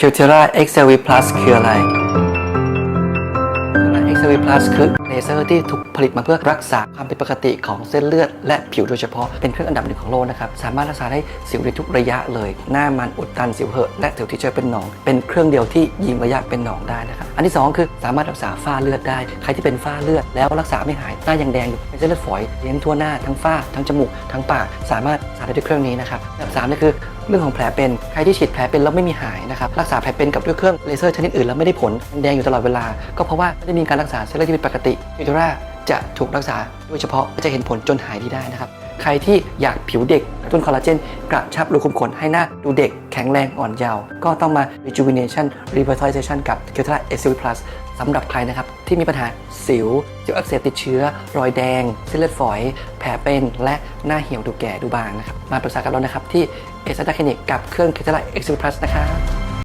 คิวเทรา XLV Plus คืออะไร XLV Plus คือเลเซอร์ที่ถูกผลิตมาเพื่อรักษาความผิดปกติของเส้นเลือด และผิวโดยเฉพาะเป็นเครื่องอันดับหนึ่งของโลกนะครับ สามารถรักษาได้สิวในทุกระยะเลย หน้ามันอุดตันสิวเหอะและสิวที่เจอเป็นหนอง เป็นเครื่องเดียวที่ยิงระยะเป็นหนองได้นะครับ อันที่สองคือสามารถรักษาฝ้าเลือดได้ ใครที่เป็นฝ้าเลือดแล้วรักษาไม่หายหน้ายังแดงอยู่เป็นเส้นเลือดฝอยเลี้ยงทั่วหน้าทั้งฝ้าทั้งจมูกทั้งปากสามารถรักษาได้ด้วยเครื่องนี้นะครับอันดับสามนี่คือ เรื่องของแผลเป็นใครที่ฉีดแผลเป็นแล้วไม่มีหายนะครับรักษาแผลเป็นกับด้วยเครื่องเลเซอร์ชนิดอื่นแล้วไม่ได้ผลแดงอยู่ตลอดเวลา ก็เพราะว่าไม่ได้มีการรักษาเส้นเลือดที่เป็นปกติยูเทราจะถูกรักษาโดยเฉพาะจะเห็นผลจนหายดีได้นะครับใครที่อยากผิวเด็กต้นคอลลาเจนกระชับรูขุมขนให้หน้าดูเด็กแข็งแรงอ่อนเยาว์ก็ต้องมา rejuvenation revitalization กับ k e t r a s l Plus สำหรับใครนะครับที่มีปัญหาสิวสิวอักเสบติดเชื้อ รอยแดงเส้นเลือดฝอย แผลเป็นและหน้าเหี่ยวดูแก่ดูบางนะครับมาปรึกษากับเรานะครับที่เอสตาคลินิกกับเครื่อง k e t r a s l Plus นะครับ